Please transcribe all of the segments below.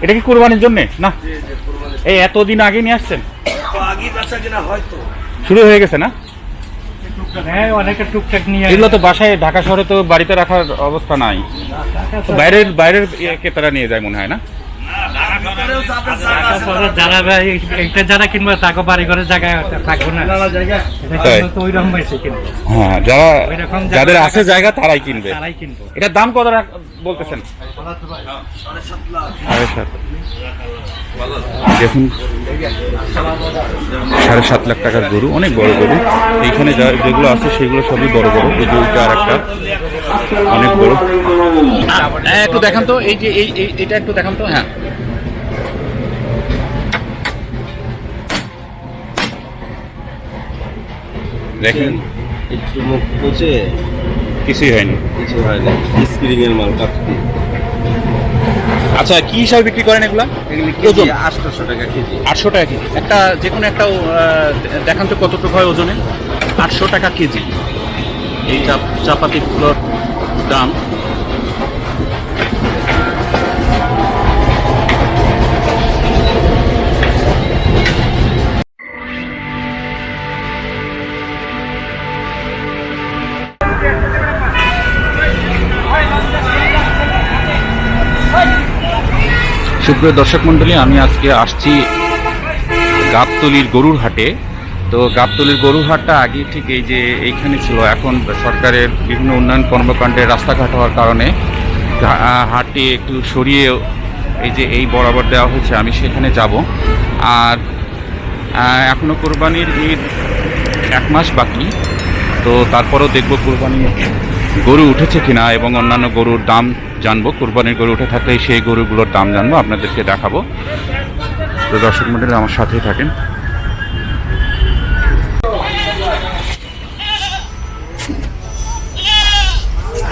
এটা কি কুরবানির জন্য? না? এই এতদিন আগে নিয়ে আসছেন? শুরু হয়ে গেছে না? হ্যাঁ অনেকে টুকটাক নিয়ে এগুলো তো বাসায় ঢাকা শহরে তো বাড়িতে রাখার অবস্থা নাই। বাইরের বাইরের ইয়ে ক্রেতারা নিয়ে যায় মনে হয় না ভিতরেও যাবে জায়গা আছে তারপরে যারা একটা যারা কিনবে তাকে বাড়ি ঘরে জায়গা থাকব না। হয়েছে কিনবো। হ্যাঁ যারা যাদের আছে জায়গা তারাই কিনবে। তারাই এটার দাম কত বলতেছেন? সাড়ে সাত লাখ। দেখুন সাড়ে সাত লাখ টাকার গরু অনেক বড় গরু। এইখানে যা যেগুলো আছে সেগুলো সবই বড় বড়। এই যে আর একটা অনেক বড়। হ্যাঁ একটু দেখান তো এই যে এই এই- এটা একটু দেখান তো হ্যাঁ। দেখেন। একটু মুখ পচে কিছুই হয়নি। কিছু হয়নি। স্প্রিং এর মাল কাটতে। আচ্ছা কি হিসাবে বিক্রি করেন এগুলা? ওজন? আটশো টাকা কেজি। আটশো টাকা কেজি। একটা যে কোনো একটা দেখান তো কতটুকু হয় ওজনে। আটশো টাকা কেজি। এই চাপ চাপাতিগুলোর দাম। সুপ্রিয় দর্শক মণ্ডলী, আমি আজকে আসছি গাবতলির গরুর হাটে তো গাবতলির গরুর হাটটা আগে ঠিক এই যে এইখানে ছিল। এখন সরকারের বিভিন্ন উন্নয়ন কর্মকাণ্ডে রাস্তাঘাট হওয়ার কারণে হাটটি একটু সরিয়ে এই যে এই বরাবর দেওয়া হয়েছে, আমি সেখানে যাব। আর এখনও কোরবানির ঈদ এক মাস বাকি। তো তারপরেও দেখব কোরবানির গরু উঠেছে কিনা এবং অন্যান্য গরুর দাম জানব, কোরবানির গরু উঠে থাকলে সেই গরুগুলোর দাম জানব, আপনাদেরকে দেখাবো। তো দর্শক মন্ডলী, আমার সাথেই থাকেন।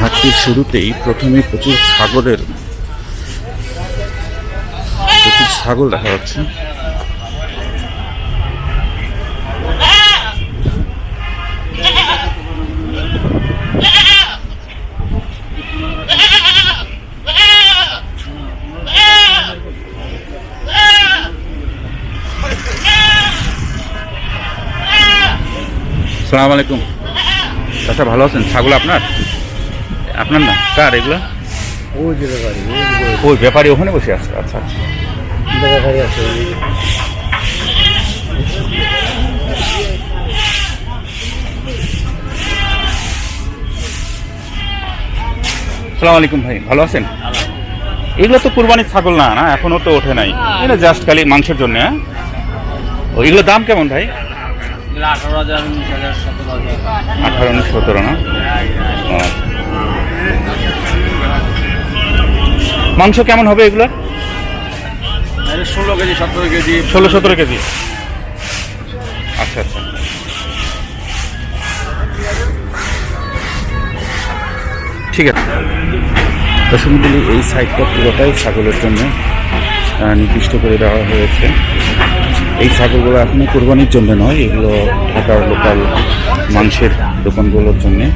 হাটটির শুরুতেই প্রথমে প্রচুর ছাগলের, প্রচুর ছাগল দেখা যাচ্ছে। সালাম আলাইকুম। চাচা ভালো আছেন? ছাগল আপনার? আপনার না? কার এগুলো? ওই ব্যাপারি ব্যাপারী ওখানে বসে আছে। আচ্ছা আচ্ছা। আছে সালাম আলাইকুম ভাই, ভালো আছেন? এগুলো তো কুরবানির ছাগল না না? এখনও তো ওঠে নাই। জাস্ট খালি মাংসের জন্য হ্যাঁ? ও এগুলো দাম কেমন ভাই? আঠারো হাজার উনিশ সতেরো আঠারো উনিশ সতেরো না মাংস কেমন হবে এগুলো? ষোলো কেজি সতেরো কেজি। ষোলো সতেরো কেজি। আচ্ছা আচ্ছা। ঠিক আছে। দশমগুলি এই সাইডটা পুরোটাই ছাগলের জন্য নির্দিষ্ট করে দেওয়া হয়েছে। এই ছাগলগুলো এখনও কোরবানির জন্য নয় এগুলো ঢাকার লোকাল মাংসের দোকানগুলোর জন্যে।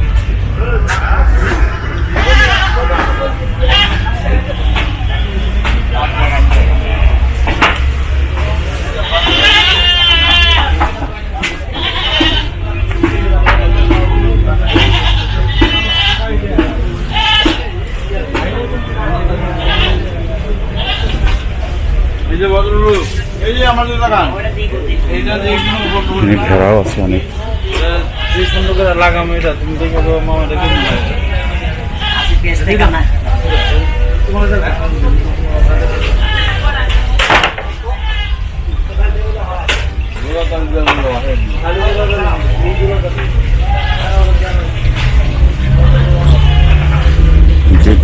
এই ভেড়াও আছে অনেক। যে লাগাম এটা তুমি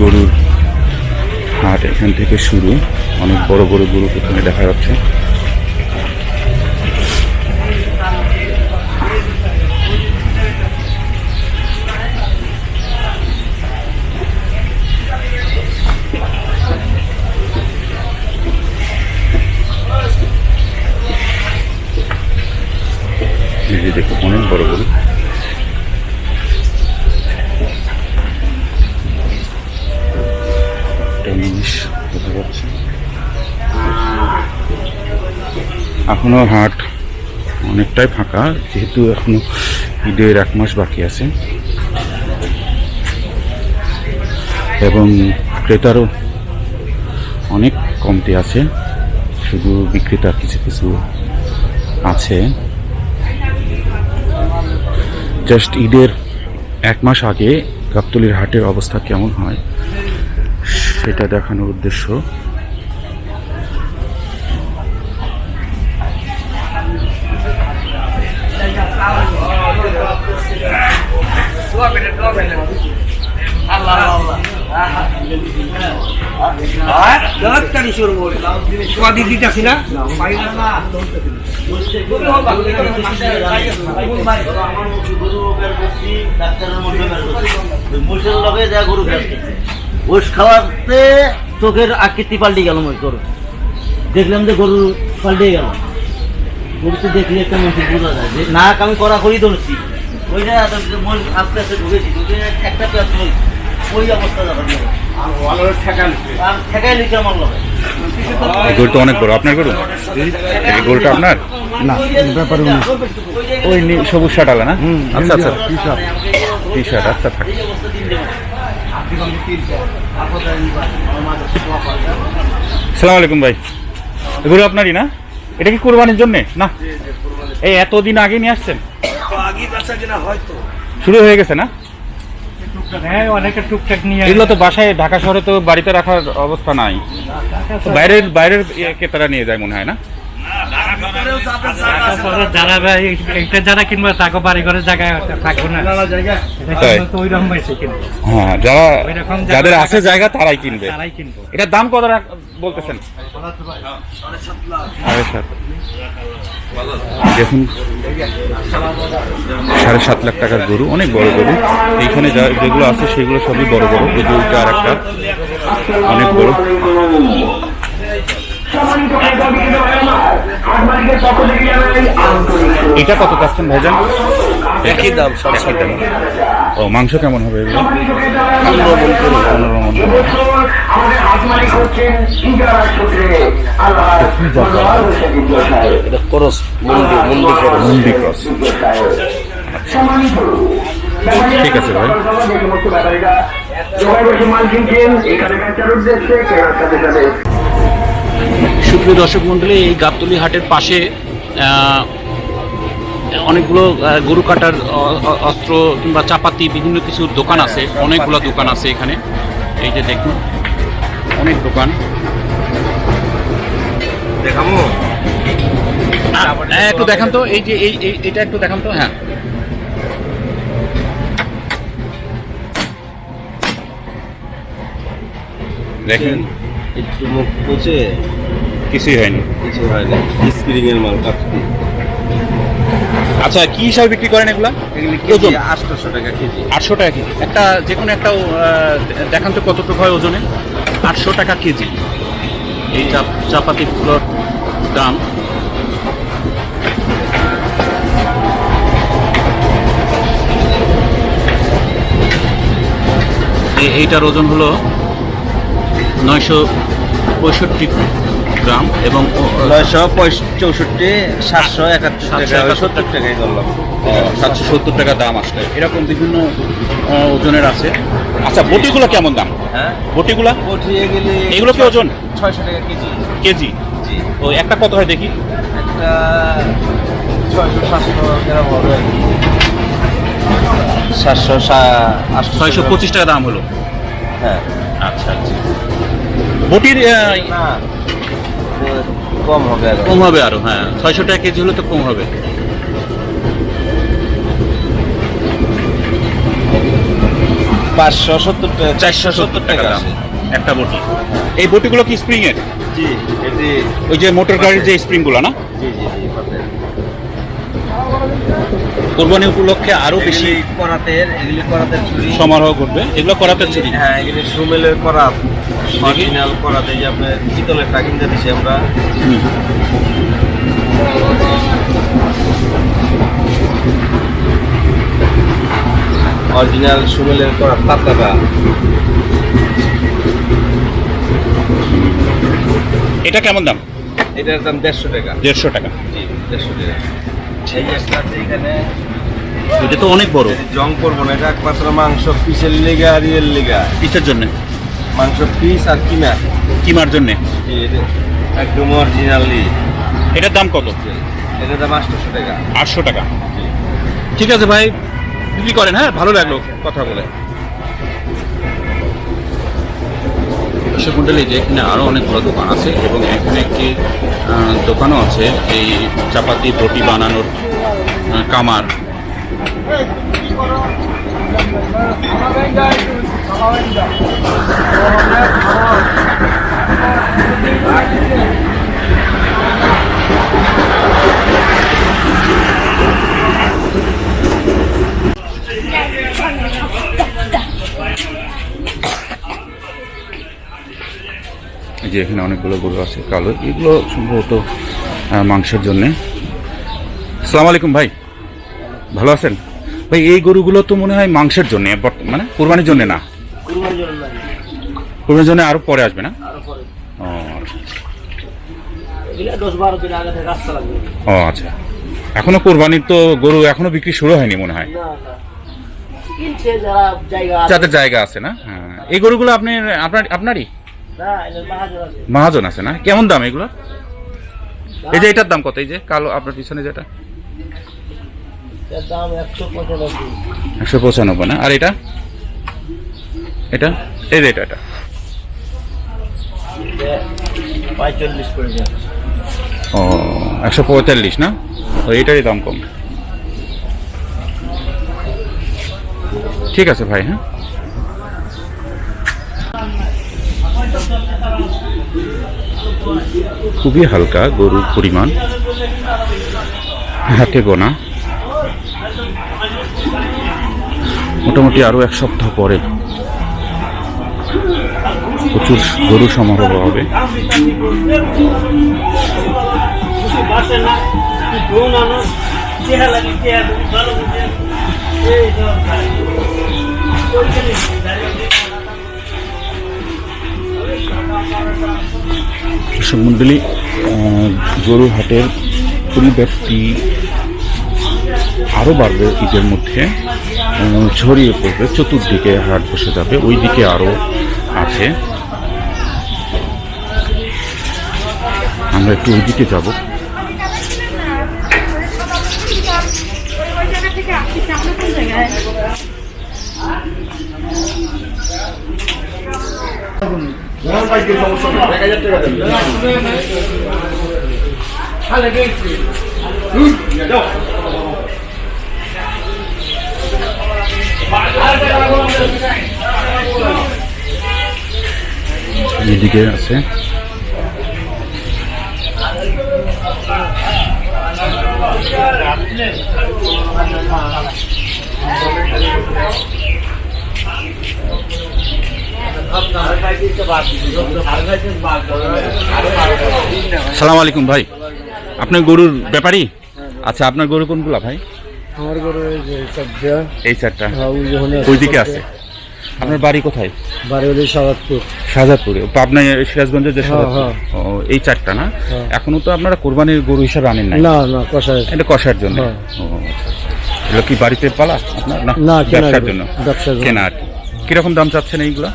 গরুর হাট এখান থেকে শুরু অনেক বড় বড় গরু এখানে দেখা যাচ্ছে। এখনও হাট অনেকটাই ফাঁকা, যেহেতু এখনও ঈদের এক মাস বাকি আছে। এবং ক্রেতারও অনেক কমতি আছে, শুধু বিক্রেতার কিছু কিছু আছে। জাস্ট ঈদের এক মাস আগে গাবতলির হাটের অবস্থা কেমন হয়, সেটা দেখানোর উদ্দেশ্য। খাওয়াতে চোখের আকৃতি পাল্টে গেল মই গরু দেখলাম যে গরু পাল্টে গেল। গরু তো দেখলে একটা মানুষের বোঝা যায় যে নাক আমি করা করি ধরেছি। ওইটা আস্তে আস্তে ঢুকেছি ঢুকে একটা পেঁয়াজ লই ওই অবস্থা দেখা আর ঠেকাই লিখে আমার লগে। এই অনেক বড় আপনার গরু? আপনার? না ব্যাপারে ওই সবুজ শাটালা না? আচ্ছা আচ্ছা। টি শার্ট আচ্ছা থাক। সালাম আলাইকুম ভাই। এই গরু আপনারই না? এটা কি কোরবানির জন্য? না? এই এতদিন আগে নিয়ে আসছেন? কিনা হয়তো শুরু হয়ে গেছে না? হ্যাঁ অনেকে টুকটাক নিয়ে এগুলো তো বাসায় ঢাকা শহরে তো বাড়িতে রাখার অবস্থা নাই। বাইরের বাইরের ইয়ে ক্রেতারা নিয়ে যায় মনে হয় না? যারা যারা কিনবে তাকে বাড়ি করে জায়গায় থাকব না। হ্যাঁ যারা যাদের আছে জায়গা তারাই কিনবে। তারাই কিনবো। এটার দাম কত রাখ- বলতেছেন? দেখুন, সাড়ে সাত লাখ টাকার গরু, অনেক বড় গরু। এইখানে যা যেগুলো আছে সেগুলো সবই বড় বড়। গরুটা আর একটা অনেক বড়। এটা কত কাচ্ছেন ভাইজান? একই দাম একই দাম। ও মাংস কেমন হবে এগুলো? পনেরো মণ। এটা করস মন্ডি মন্ডি করস মুন্ডি ক্রস ঠিক আছে ভাই। সুপ্রিয় দর্শক মন্ডলী, এই গাবতলি হাটের পাশে অনেকগুলো গরু কাটার অস্ত্র কিংবা চাপাতি, বিভিন্ন কিছু দোকান আছে। অনেকগুলো দোকান আছে এখানে। এই যে দেখুন, অনেক দোকান। হ্যাঁ একটু দেখান তো। এই যে, এই এটা একটু দেখান তো। হ্যাঁ। দেখেন। একটু মুখ কিছুই হয়নি। কিছু হয় না স্প্রিং এর মাল কাটতে। আচ্ছা কি হিসাবে বিক্রি করেন এগুলা? ওজন? কেজি আটশোশো টাকা কেজি। আটশো টাকা কেজি। একটা যে কোনো একটা দেখান তো কতটুকু হয় ওজনে। আটশো টাকা কেজি। এই চাপ চাপাতিগুলোর দাম। এইটার ওজন হলো নয়শো পঁয়ষট্টি গ্রাম এবং নয়শো চৌষট্টি সাতশো একাত্তর টাকা সত্তর টাকাই ধরলাম। সাতশো সত্তর টাকা দাম আসলে। এরকম বিভিন্ন ওজনের আছে। আচ্ছা বটিগুলো কেমন দাম? হ্যাঁ? বটিগুলা? উঠিয়ে গেলে এগুলো কি ওজন? ছয়শো টাকা কেজি। কেজি? ও একটা কত হয় দেখি? একটা ছয়শো সাতশো গ্রাম হবে। সাতশো ছয়শো পঁচিশ টাকা দাম হলো। হ্যাঁ। আচ্ছা আচ্ছা। বটির কম হবে আর। কম হবে আরও হ্যাঁ। ছয়শো টাকা কেজি হলে তো কম হবে। পাঁচশো সত্তর টাকা। চারশো সত্তর টাকা দাম। একটা বটি এই বটিগুলো কি স্প্রিং এর? জি এটি ওই যে মোটর গাড়ির যে স্প্রিংগুলো না? জি জি জি কোরবানি উপলক্ষে আরও বেশি করাতের এগুলি করাতের সমারোহ করবে এগুলো করাতে চুরি হ্যাঁ এগুলি সুমেলের করাত অরিজিনাল করাতে যে আপনার পিতলের টাকিন দিয়েছি আমরা। অরিজিনাল সুমেলের করাত পাতলাটা এটা কেমন দাম? এটার দাম দেড়শো টাকা। দেড়শো টাকা। দেড়শো টাকা। এই একটা আছে এখানে। এটা তো অনেক বড়। জং করব না এটা একমাত্র মাংস পিসের লিগা আর ইয়ের লিগা। কিসের জন্য। মাংস পিস আর কিমা। কিমার জন্যে? একদম অরিজিনালি এটার দাম কত? এটা দাম আটশোশো টাকা। আটশো টাকা। ঠিক আছে ভাই বিক্রি করেন হ্যাঁ? ভালো লাগল কথা বলে। দর্শক মন্ডলী যে এখানে আরও অনেক বড় দোকান আছে এবং এখানে একটি দোকানও আছে এই চাপাতি রুটি বানানোর কামার। যে এখানে অনেকগুলো গরু আছে, কালো, এগুলো সম্ভবত মাংসের জন্যে। সালাম আলাইকুম ভাই। ভালো আছেন? ভাই, এই গরুগুলো তো মনে হয় মাংসের জন্য মানে কোরবানির জন্য না? জন্য আরও পরে আসবে না? ও আচ্ছা। এখনও কোরবানির তো গরু এখনও বিক্রি শুরু হয়নি মনে হয়। যাদের জায়গা আছে না? হ্যাঁ। এই গরুগুলো আপনি আপনার আপনারই? মহাজন আছে। না? কেমন দাম এগুলো? এই যে এটার দাম কত? এই যে কালো আপনার পিছনে যেটা। এর একশো পঁচানব্বই। একশো পঁচানব্বই না? আর এটা? এটা? এই যে এটা এটা। ও, একশো পঁয়তাল্লিশ না? তো এটারই দাম কম। ঠিক আছে ভাই হ্যাঁ। খুবই হালকা গরুর পরিমাণ। হাতে গোনা। মোটামুটি আরও এক সপ্তাহ পরে প্রচুর গরু সমারোহ হবে। মন্ডলী গরু হাটের পরিব্যাপ্তি আরও বাড়বে ঈদের মধ্যে ছড়িয়ে পড়বে, চতুর্দিকে হাট বসে যাবে ওই দিকে আরও আছে। আমরা একটু ওই দিকে যাব। এদিকে আছে। সালাম আলাইকুম ভাই। আপনার গরুর ব্যাপারী? আচ্ছা আপনার গরু কোনগুলা ভাই? আমার গরু এই চারটা ওই যখন ওইদিকে আছে। আপনার বাড়ি কোথায়? বাড়ি হলে সাবাদপুর শাহজাদপুরে পাবনা সিরাজগঞ্জের যে শাহজাদপুর। হ্যাঁ। ও, এই চারটা না? হ্যাঁ। এখনও তো আপনারা কোরবানির গরু হিসাবে আনেন নাই? না না কষায় এটা কষার জন্য? ও হ্যাঁ। এগুলো কি বাড়িতে পালা আপনার? না না, ব্যবসার জন্য। কেনা আর কীরকম দাম চাচ্ছেন এইগুলো?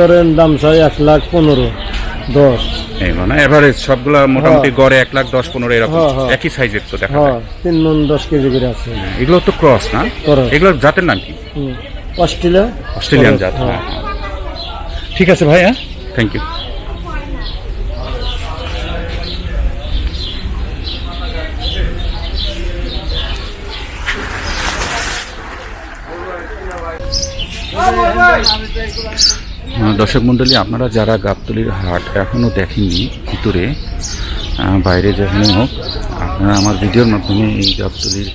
ধরেন দাম চাই এক লাখ পনেরো দশ। এই মানে এভারেজ সবগুলা মোটামুটি গড়ে এক লাখ দশ পনেরো এরকম। হ্যাঁ, হ্যাঁ। একই সাইজের তো দেখা হ্যাঁ তিন মন দশ কেজি করে আছে। এগুলো তো ক্রস না। এগুলোর জাতের নাম কি। অস্ট্রেলিয়া অস্ট্রেলিয়ান জাত হ্যাঁ। হ্যাঁ হ্যাঁ। ঠিক আছে ভাই হ্যাঁ থ্যাংক ইউ দর্শক মণ্ডলী আপনারা যারা গাবতলির হাট এখনও দেখেননি ভিতরে বাইরে যেখানে হোক আপনারা আমার ভিডিওর মাধ্যমে এই গাবতলির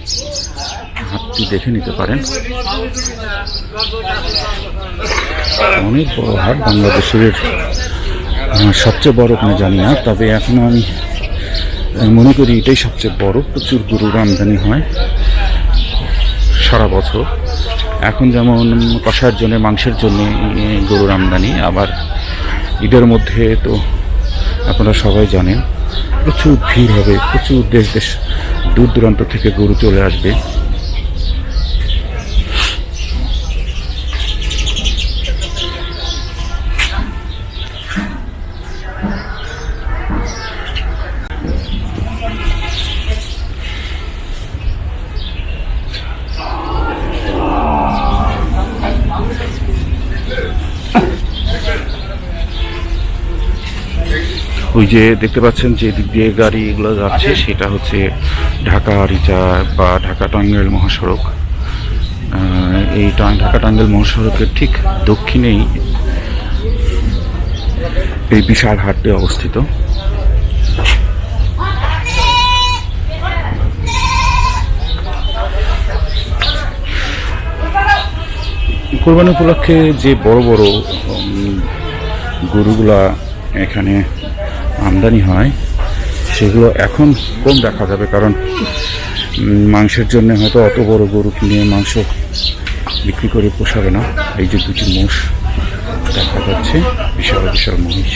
হাটটি দেখে নিতে পারেন অনেক বড় হাট বাংলাদেশের সবচেয়ে বড় কোনো জানি না, তবে এখনও আমি মনে করি এটাই সবচেয়ে বড়। প্রচুর গরুর আমদানি হয় সারা বছর। এখন যেমন কষার জন্য, মাংসের জন্য গরুর আমদানি। আবার ঈদের মধ্যে তো আপনারা সবাই জানেন, প্রচুর ভিড় হবে, প্রচুর দেশ দেশ দূর দূরান্ত থেকে গরু চলে আসবে। ওই যে দেখতে পাচ্ছেন যে দিক দিয়ে গাড়িগুলো যাচ্ছে, সেটা হচ্ছে ঢাকা রিচা বা ঢাকা টাঙ্গাইল মহাসড়ক। এই ঢাকা টাঙ্গাইল মহাসড়কের ঠিক দক্ষিণেই এই বিশাল হাটটি অবস্থিত। কোরবানি উপলক্ষে যে বড় বড় গরুগুলা এখানে আমদানি হয়, সেগুলো এখন কম দেখা যাবে কারণ মাংসের জন্য হয়তো অত বড় গরু কিনে মাংস বিক্রি করে পোষাবে না। এই যে দুটি মোষ দেখা যাচ্ছে, বিশাল বিশাল মহিষ।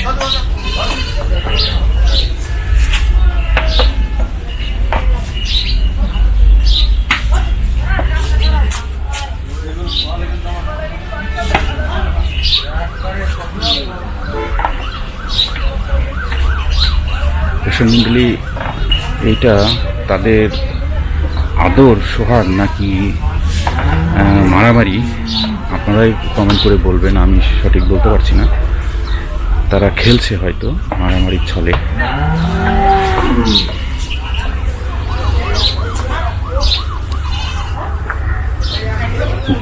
দর্শক মন্ডলী এইটা তাদের আদর, সোহাগ নাকি মারামারি, আপনারাই কমেন্ট করে বলবেন, আমি সঠিক বলতে পারছি না। তারা খেলছে হয়তো মারামারির ছলে।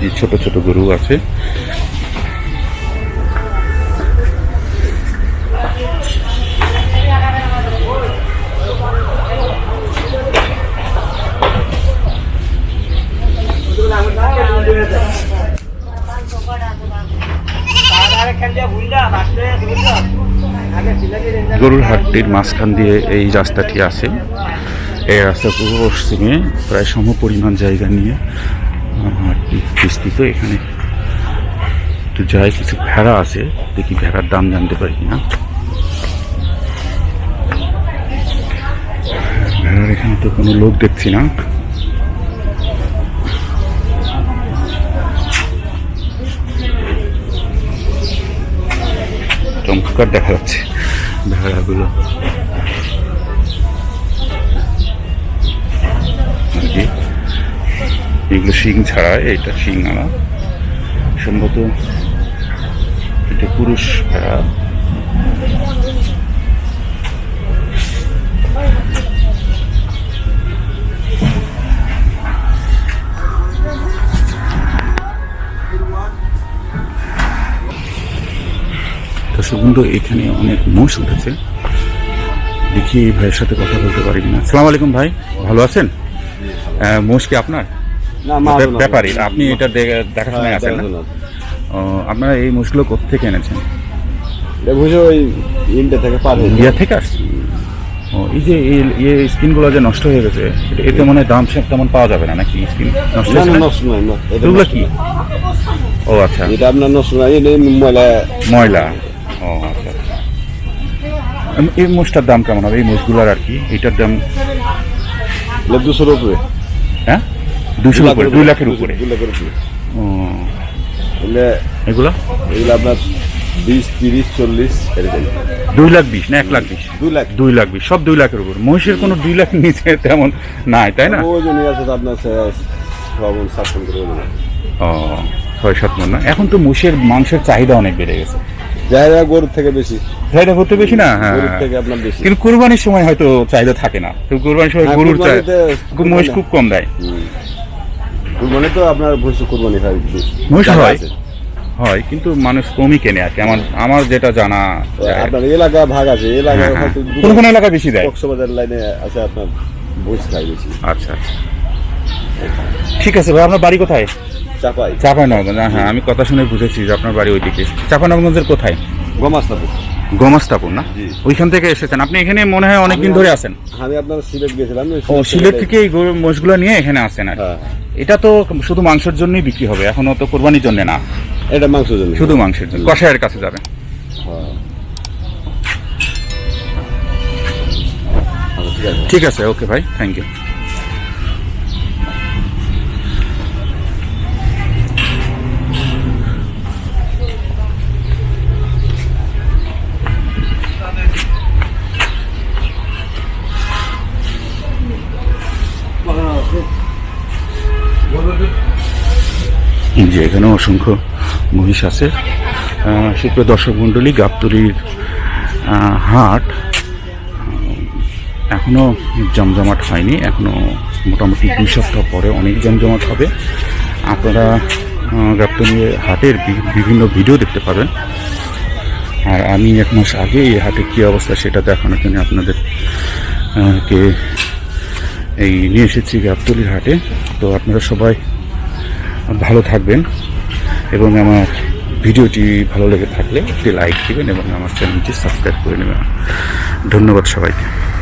যে ছোট ছোট গরু আছে গরুর হাটটির মাঝখান দিয়ে এই রাস্তাটি আছে। এই রাস্তা পূর্ব পশ্চিমে প্রায় সম পরিমাণ জায়গা নিয়ে হাটটি বিস্তৃত। এখানে একটু যাই কিছু ভেড়া আছে। দেখি ভেড়ার দাম জানতে পারি কিনা। ভেড়ার এখানে তো কোনো লোক দেখছি না। চমৎকার দেখা যাচ্ছে। ভেড়াগুলো এগুলো শিং ছাড়া এটা শিং আনা। সম্ভবত এটা পুরুষ ভেড়া। বন্ধু এখানে অনেক মোষ উঠেছে। দেখি ভাইয়ের সাথে কথা বলতে পারি কিনা। সালাম আলাইকুম ভাই ভালো আছেন? মোষ কি আপনার? না ব্যাপ- ব্যাপারী আপনি এটা দেখাশোনায় আছেন না? আপনারা এই মোষগুলো কোথেকে এনেছেন? বুঝে ওই ইন্ডিয়া থেকে পার ইন্ডিয়া থেকে আসছে? ও এই যে এই স্কিনগুলো যে নষ্ট হয়ে গেছে এতে মনে হয় দাম সে- তেমন পাওয়া যাবে না নাকি স্কিন? নষ্ট? নষ্ট নয় এগুলো কি? ও আচ্ছা। এটা আপনার নষ্ট নয় ময়লা ময়লা। ও আচ্ছা। এই মোষটার দাম কেমন হবে? এই মোষগুলোর আর কি? এটার দাম দুশোর উপরে। হ্যাঁ? দুশো উপরে দুই লাখের উপরে? দুই লাখের উপরে। ও। এগুলো এগুলো? আপনার বিশ তিরিশ চল্লিশ দুই লাখ বিশ না এক লাখ বিশ? দুই লাখ। দুই লাখ বিশ সব দুই লাখের উপর। মহিষের কোনো দুই লাখ নিচে তেমন নাই তাই না? ওজনই আছে আপনার। ও ছয় সাত মন না? এখন তো মোষের মাংসের চাহিদা অনেক বেড়ে গেছে। জায়গা গরুর থেকে বেশি। চাহিদা করতে বেশি না? হ্যাঁ। গরুর থেকে আপনার বেশি। কিন্তু কোরবানির সময় হয়তো চাহিদা থাকে না। তো কোরবানির সময় হ্যাঁ, গরুর চাহিদা কুরবানিতে- মহিষ খুব কম দেয়। কুরবানি তো আপনার ভবিষ্যৎ কুরবানি হয়। মহিষ জায়গা হয়? আছে। হয় কিন্তু মানুষ কমই কেনে আর কি। আমার আমার যেটা জানা। আপনার এলাকা ভাগ আছে। এলাকা হ্যাঁ, হ্যাঁ। হয়তো কোন কোন এলাকায় বেশি দেয়? কক্সবাজার লাইনে আছে আপনার খায় বেশি। আচ্ছা আচ্ছা। ঠিক আছে ভাই আপনার বাড়ি কোথায়? চাপাই। চাঁপানগঞ্জ হ্যাঁ আমি কথা শুনে বুঝেছি যে আপনার বাড়ি ওইদিকে। চাঁপানগঞ্জের কোথায়? গমাস্তাপুর। গমস্তাপুর না? ওইখান থেকে এসেছেন। আপনি এখানে মনে হয় অনেকদিন ধরে আছেন। আমি আপনার সিলেট গেছিলাম ও সিলেট থেকে এই মোষগুলো নিয়ে এখানে আসেন আর হ্যাঁ। এটা তো শুধু মাংসের জন্যই বিক্রি হবে এখনও তো কোরবানির জন্য না। এটা মাংস জন্য। শুধু মাংসের জন্য। কষায়ের কাছে যাবে। হ্যাঁ। ঠিক আছে। ওকে ভাই থ্যাংক ইউ জি এখানে অসংখ্য মহিষ আছে। সুপ্রিয় দর্শক মণ্ডলী, গাবতলির হাট এখনও জমজমাট হয়নি। এখনও মোটামুটি দুই সপ্তাহ পরে অনেক জমজমাট হবে। আপনারা গাবতলী হাটের বিভিন্ন ভিডিও দেখতে পাবেন। আর আমি এক মাস আগে এই হাটের কী অবস্থা সেটা দেখানোর জন্য আপনাদের কে এই নিয়ে এসেছি গাবতলির হাটে। তো আপনারা সবাই ভালো থাকবেন এবং আমার ভিডিওটি ভালো লেগে থাকলে একটি লাইক দিবেন এবং আমার চ্যানেলটি সাবস্ক্রাইব করে নেবেন। ধন্যবাদ সবাইকে।